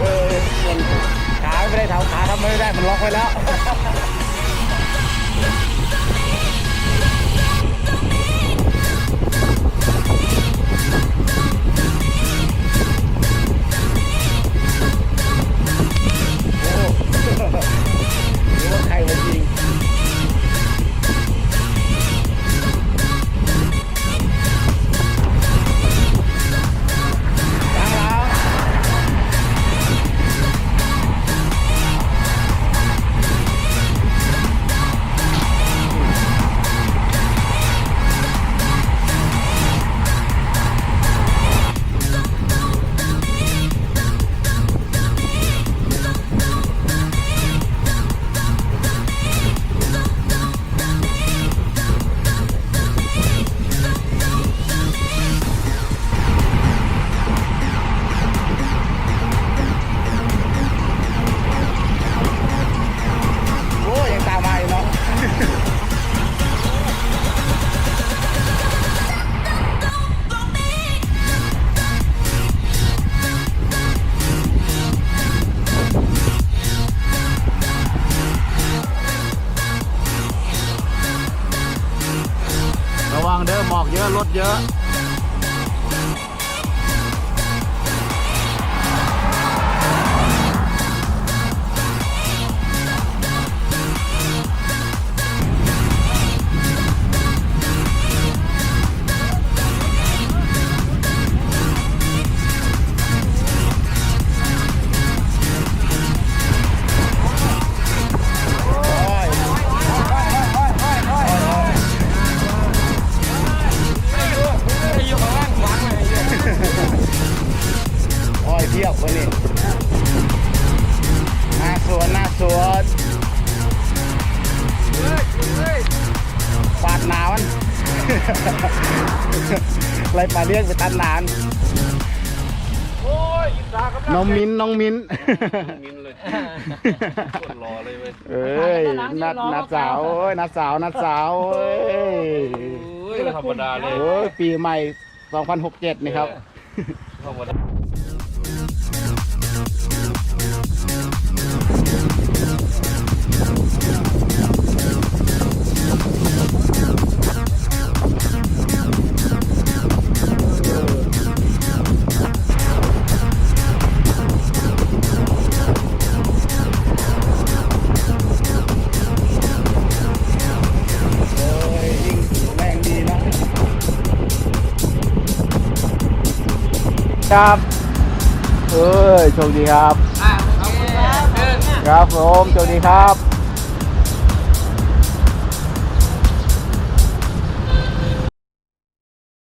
เออเงินขาไม่ได้เท้าขาทำไม่ได้มันล็อกไว้แล้ว วังเด้อหมอกเยอะรถเยอะ เทียบคนนี้หน้าสวนหน้าสวนปาดหนามันไรปลาเรียกไปตัดหนานโอ้ยอิสาครับน้องมิ้นน้องมิ้นมินเลยรอเลยเว้ยเอ้ยนัดนัดสาวเอ้ยนัดสาวนัดสาวเอ้ยโอ้ยธรรมดาเลยโอ้ยปีใหม่ 2067 นี่ครับ ครับเอ้ยโชคดีครับครับผมโชคดีครับ